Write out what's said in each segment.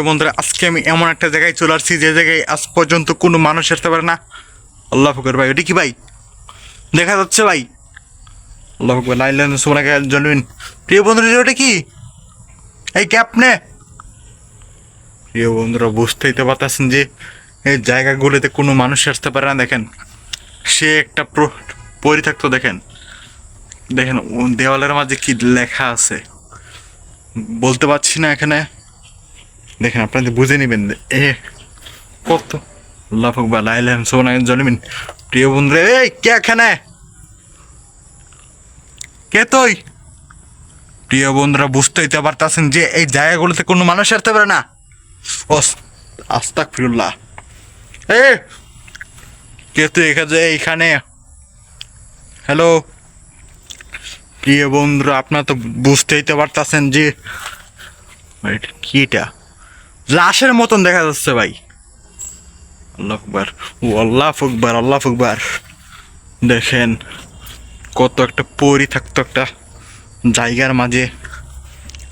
বন্ধুরা, আজকে আমি এমন একটা জায়গায় চলে আসছি যে জায়গায় আজ পর্যন্ত কোনো মানুষ আসতে পারে না। আল্লাহ ফকর ভাই, ওটা কি ভাই? দেখা যাচ্ছে ভাই। আল্লাহ ফকর লাইলেন সোনাকে জন্মিন প্রিয় বন্ধুরা ওটা কি? এই ক্যাপ নে প্রিয় বন্ধুরা, বুঝতেই তো পারতেছেন যে এই জায়গাগুলোতে কোনো মানুষ আসতে পারে না, দেখেন। সে একটা প্র- পরিত্যক্ত, দেখেন। দেখেন দেওয়ালের মাঝে কি লেখা আছে। বলতে পারছি না এখানে। দেখেন আপনাদের বুঝে নেবেন, এ, কত আল্লাহ ফকবা লাইলাম সোনা জন্মিন প্রিয় বন্ধুরা, এই, কে এখানে? কে তুই? প্রিয় বন্ধুরা বুঝতেই তো পারতেছেন যে এই জায়গাগুলোতে কোনো মানুষ আসতে পারে না। ও আস্তাক ফিরুল্লাহ এ, কে তুই এখানে এইখানে? হ্যালো? প্রিয় বন্ধুরা, আপনারা তো বুঝতেই তো পারতেছেন যে কি এটা? লাশের মতন দেখা যাচ্ছে ভাই। আল্লাহ আকবার। আল্লাহ দেখেন কত একটা পরি থাকতো একটা জায়গার মাঝে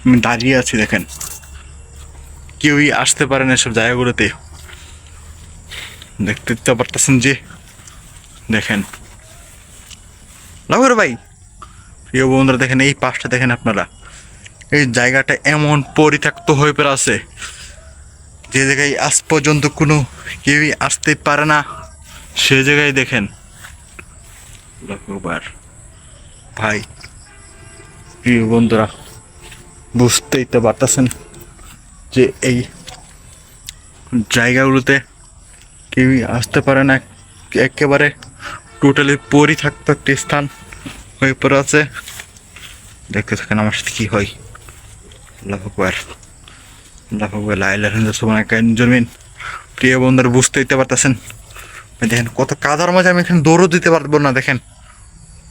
আমি দাঁড়িয়ে আছি, দেখেন। কেউই আসতে পারে না এসব জায়গাগুলোতে। দেখতে তো পারতেছেন যে, দেখেন। লাভের ভাই। প্রিয় বন্ধুরা, দেখেন এই পাশটা, দেখেন আপনারা। এই জায়গাটা এমন পরিত্যক্ত হয়ে পড়ে আছে। যে জায়গায় আজ পর্যন্ত কোনো কেউই আসতে পারে না সে জায়গায় দেখেন। লক্ষ্যবার ভাই প্রিয় বন্ধুরা বুঝতেই তো পারতেছেন যে এই জায়গাগুলোতে কেউই আসতে পারে না। একেবারে টোটালি পরিত্যক্ত একটি স্থান হয়ে পড়ে আছে। দেখতে থাকেন আমার সাথে কী হয়। আল্লাহ কাইন জমিন প্রিয় বন্ধুরা বুঝতেই তো পারতেছেন? দেখেন, কত কাদার মাঝে আমি এখানে দৌড়ও দিতে পারব না, দেখেন।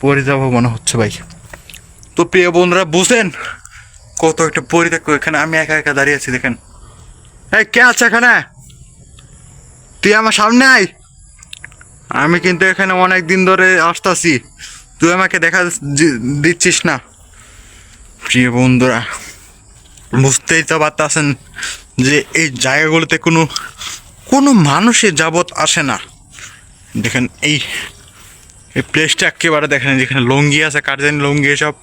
পরে যাব মনে হচ্ছে ভাই। তো প্রিয় বন্ধুরা বুঝেন কত একটা পরিত্যক্ত এখানে আমি একা একা দাঁড়িয়ে আছি, দেখেন। এই, কে আছে এখানে? তুই আমার সামনে আয়। আমি কিন্তু এখানে অনেক দিন ধরে আসতেছি। তুই আমাকে দেখা দিচ্ছিস না। প্রিয় বন্ধুরা বুঝতেই তো পারতেছেন যে এই জায়গাগুলোতে কোনো কোনো মানুষের যাবত আসে না। দেখেন এই এই প্লেসটা একেবারে দেখেন, যেখানে লঙ্গি আছে কার্জেন লঙ্গি এসব,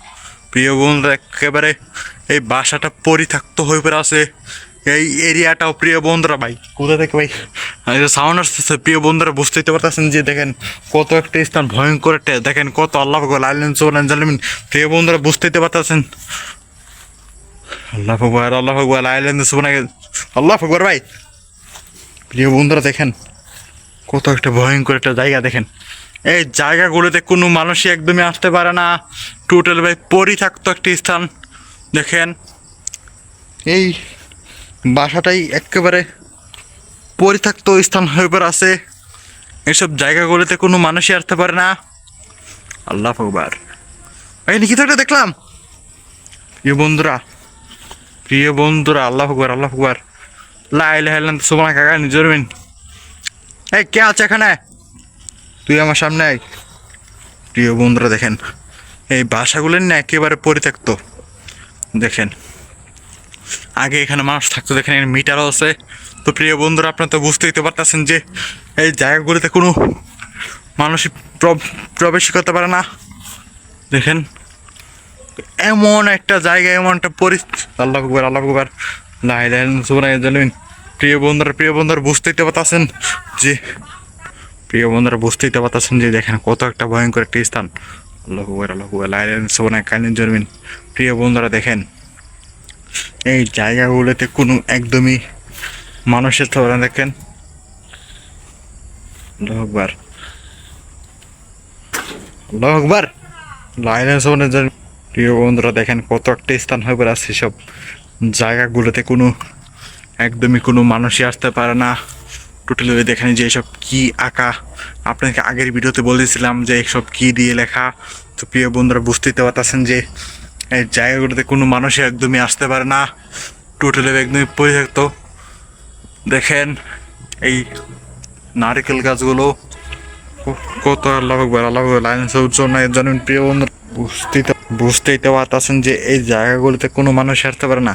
প্রিয় বন্ধুরা, একেবারে এই বাসাটা পরিত্যক্ত হয়ে পড়ে আছে। এই এরিয়াটাও প্রিয় বন্ধুরা, ভাই, কোথা থেকে ভাই? সাউন্ড আসতেছে, প্রিয় বন্ধুরা, বুঝতেই তো পারতেছেন যে দেখেন কত একটা স্থান ভয়ঙ্কর একটা, দেখেন কত আল্লাহ আল্লাহ প্রিয় বন্ধুরা, বুঝতেই তো পারতেছেন। আল্লাহ ফকবার আল্লাহ ফকবার আইল্যান্ড সুবনাকে আল্লাহ ফকবার ভাই। প্রিয় বন্ধুরা দেখেন, কত একটা ভয়ঙ্কর একটা জায়গা দেখেন। এই জায়গাগুলোতে কোনো মানুষই একদমই আসতে পারে না। টোটাল ভাই, পরিত্যক্ত একটি স্থান। দেখেন, এই বাসাটাই একেবারে পরিত্যক্ত স্থান হয়ে পড়ে আছে। এসব জায়গাগুলোতে কোনো মানুষই আসতে পারে না। আল্লাহ ফকবার এই একটা দেখলাম। প্রিয় বন্ধুরা প্রিয় বন্ধুরা, আল্লাহ আকবর আল্লাহ আকবর। লাইলে হেলেন সুমনা কাকা, নিজের মিন এই, কে আছে এখানে? তুই আমার সামনে আয়। প্রিয় বন্ধুরা, দেখেন, এই বাসাগুলো না একেবারে পরিত্যক্ত। দেখেন, আগে এখানে মানুষ থাকতো, দেখেন, এখানে মিটারও আছে। তো প্রিয় বন্ধুরা, আপনারা তো বুঝতেই তো পারতেছেন যে এই জায়গাগুলোতে কোনো মানুষই প্র- প্রবেশ করতে পারে না। দেখেন এমন একটা জায়গা, এমন একটা পরিস্থিতি। আল্লাহ কুবার আল্লাহ কুবার লাই লাই সুবনাই জানবেন প্রিয় বন্ধুরা প্রিয় বন্ধুরা, বুঝতেই তো পারতেছেন যে, প্রিয় বন্ধুরা, বুঝতেই তো পারতেছেন যে, দেখেন কত একটা ভয়ঙ্কর একটা স্থান। আল্লাহ কুবার আল্লাহ কুবার লাই লাই সুবনাই কালিন জানবেন প্রিয় বন্ধুরা, দেখেন, এই জায়গাগুলোতে কোনো একদমই মানুষের থাকবে দেখেন। আল্লাহ আকবার। আল্লাহ আকবার। লাইনে সবনে প্রিয় বন্ধুরা, দেখেন কত একটা স্থান হয়ে পড়ে আছে সব জায়গাগুলোতে। কোনো, একদমই কোনো মানুষই আসতে পারে না। টোটালি ওই দেখেন যে এসব কি আঁকা। আপনাকে আগের ভিডিওতে বলেছিলাম যে এসব কি দিয়ে লেখা। তো প্রিয় বন্ধুরা, বুঝতেই পারতেছেন যে এই জায়গাগুলোতে কোনো মানুষই একদমই আসতে পারে না। টোটালি একদমই পরিত্যক্ত। দেখেন এই নারকেল গাছগুলো কত আল্লাহ আল্লাহ লাইন সব জন্য প্রিয় বন্ধু বুঝতেই বুঝতেই তো পারতেছেন যে এই জায়গাগুলোতে কোনো মানুষ আসতে পারে না।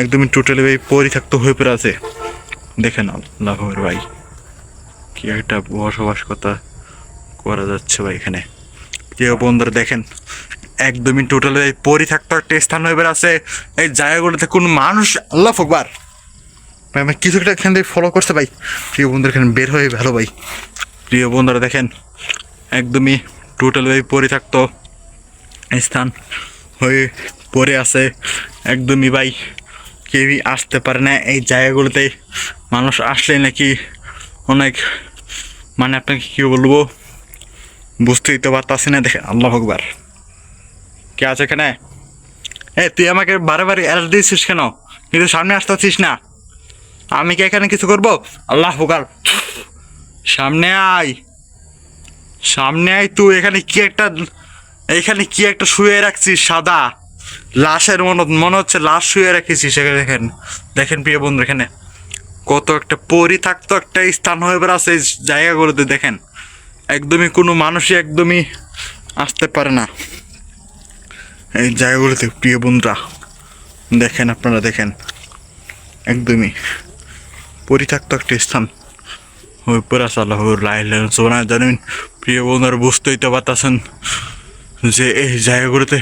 একদমই টোটালি ভাই পরিত্যক্ত হয়ে পড়ে আছে। দেখেন আল্লাহ ভাই, কি একটা বসবাস কথা করা যাচ্ছে ভাই এখানে। প্রিয় বন্ধুরা দেখেন, একদমই টোটালি ভাই পরিত্যক্ত একটা স্থান হয়ে বেড়ে আছে। এই জায়গাগুলোতে কোনো মানুষ, আল্লাহ ফকবার ভাই আমার কিছু একটা এখান থেকে ফলো করছে ভাই প্রিয় বন্ধুরা এখানে বের হয়ে ভালো ভাই। প্রিয় বন্ধুরা দেখেন, একদমই টোটাল ভাই পরিত্যক্ত স্থান হয়ে পড়ে আছে। একদমই ভাই, কেউই আসতে পারে না এই জায়গাগুলোতে। মানুষ আসলে নাকি অনেক মানে আপনাকে কী বলব? বুঝতেই তো পারতাছি না, দেখেন আল্লাহ ভগবার কে আছে এখানে? এ, তুই আমাকে বারে বারে অ্যালার্ট দিয়েছিস কেন? কিন্তু সামনে আসতে আসতেছিস না। আমি কি এখানে কিছু করব? আল্লাহ ভগবার সামনে আয়। সামনে আয়, তুই এখানে কি একটা এখানে কি একটা শুয়ে রাখছি? সাদা। লাশের মনে মনে হচ্ছে লাশ শুয়ে রেখেছিস সেখানে দেখেন। দেখেন প্রিয় বন্ধু, এখানে কত একটা পরিত্যক্ত একটা স্থান হয়ে বেড়াচ্ছে এই জায়গাগুলোতে, দেখেন। একদমই কোনো মানুষই একদমই আসতে পারে না। এই জায়গাগুলোতে প্রিয় বন্ধুরা, দেখেন আপনারা, দেখেন। একদমই পরিত্যক্ত একটা স্থান হয়ে পড়ে আছে আল্লাহ প্রিয় বন্ধুরা, বুঝতেই তো পারতেছেন। যে এই জায়গাগুলোতে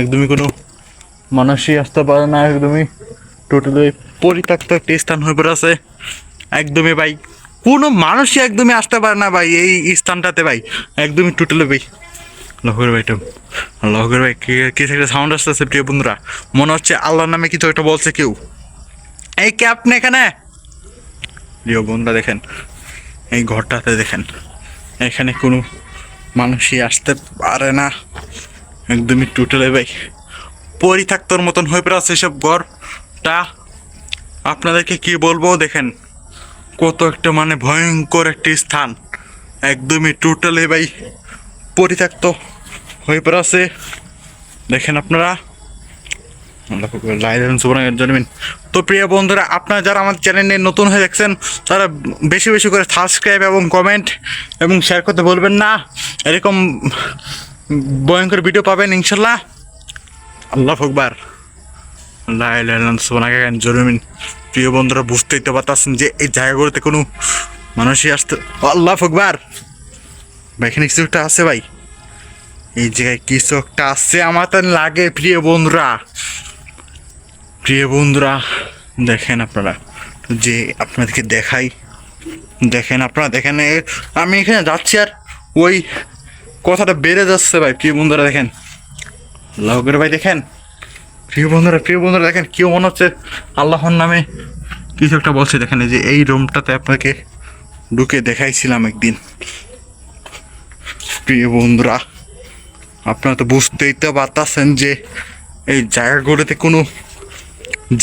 একদমই কোনো মানুষই আসতে পারে না, একদমই টোটালি পরিত্যক্ত একটা স্থান হয়ে পড়ে আছে। একদমই ভাই, কোনো মানুষই একদমই আসতে পারে না ভাই এই স্থানটাতে ভাই। একদমই টোটালি ভাই। লহর ভাই লহর ভাই, কি কি একটা সাউন্ড আসতেছে প্রিয় বন্ধুরা? মনে হচ্ছে আল্লাহর নামে কিছু একটা বলছে কেউ। এই কে আপনি এখানে? প্রিয় বন্ধুরা দেখেন, এই ঘরটাতে দেখেন, এখানে কোনো মানুষই আসতে পারে না। একদমই টোটালে ভাই। পরিত্যক্তর মতন হয়ে পড়ে আছে এসব ঘরটা আপনাদেরকে কি বলব দেখেন, কত একটা মানে ভয়ঙ্কর একটি স্থান। একদমই টোটালি ভাই পরিত্যক্ত হয়ে পড়ে আছে। দেখেন আপনারা। তো প্রিয় বন্ধুরা, আপনারা যারা আমাদের চ্যানেলে নতুন হয়ে দেখছেন, তারা বেশি বেশি করে সাবস্ক্রাইব এবং কমেন্ট এবং শেয়ার করতে বলবেন না। এরকম ভয়ঙ্কর ভিডিও পাবেন, ইনশাল্লাহ। আল্লাহ ফকবার সুবর্ণাকে জন্মিন প্রিয় বন্ধুরা, বুঝতেই তো পারতেছেন যে এই জায়গাগুলোতে কোনো মানুষই আসতে আল্লাহ ফকবার এখানে কিছু একটা আছে ভাই। এই জায়গায় কিছু একটা আছে আমার তো লাগে, প্রিয় বন্ধুরা। প্রিয় বন্ধুরা, দেখেন আপনারা, যে আপনাদেরকে দেখাই। দেখেন আপনারা, দেখেন আমি এখানে যাচ্ছি আর ওই কথাটা বেড়ে যাচ্ছে ভাই, প্রিয় বন্ধুরা দেখেন। লগের ভাই দেখেন, প্রিয় বন্ধুরা প্রিয় বন্ধুরা দেখেন, কেউ মনে হচ্ছে আল্লাহর নামে কিছু একটা বলছে। দেখেন যে এই রুমটাতে আপনাকে ঢুকে দেখাইছিলাম একদিন। প্রিয় বন্ধুরা, আপনারা তো বুঝতেই তো পারতাছেন যে এই জায়গাগুলোতে কোনো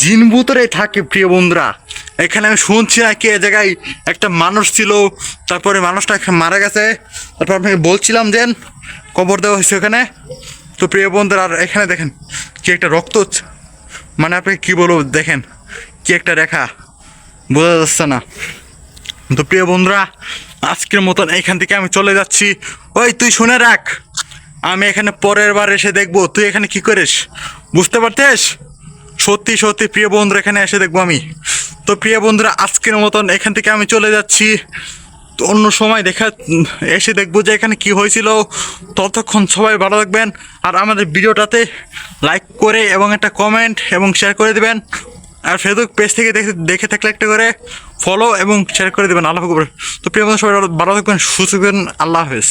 জিন ভূতরে থাকে, প্রিয় বন্ধুরা। এখানে আমি শুনছি নাকি এ জায়গায় একটা মানুষ ছিল, তারপরে মানুষটা মারা গেছে। তারপর আপনাকে বলছিলাম যে, কবর দেওয়া হয়েছে ওখানে। তো প্রিয় বন্ধুরা, আর এখানে দেখেন কি একটা রক্ত। মানে আপনাকে কী বলব, দেখেন কি একটা রেখা। বোঝা যাচ্ছে না। তো প্রিয় বন্ধুরা, আজকের মতন এইখান থেকে আমি চলে যাচ্ছি। ওই, তুই শুনে রাখ, আমি এখানে পরের বার এসে দেখব। তুই এখানে কি করিস? বুঝতে পারতিস? সত্যি সত্যি প্রিয় বন্ধুরা, এখানে এসে দেখব আমি। তো প্রিয় বন্ধুরা, আজকের মতন এখান থেকে আমি চলে যাচ্ছি। তো অন্য সময় দেখা এসে দেখব যে এখানে কি হয়েছিল। ততক্ষণ সবাই ভালো থাকবেন আর আমাদের ভিডিওটাতে লাইক করে এবং একটা কমেন্ট এবং শেয়ার করে দেবেন। আর ফেসবুক পেজ থেকে দেখে দেখে থাকলে একটা করে ফলো এবং শেয়ার করে দেবেন। আল্লাহ। তো প্রিয় বন্ধু সবাই ভালো থাকবেন, সুস্থ থাকবেন। আল্লাহ হাফেজ।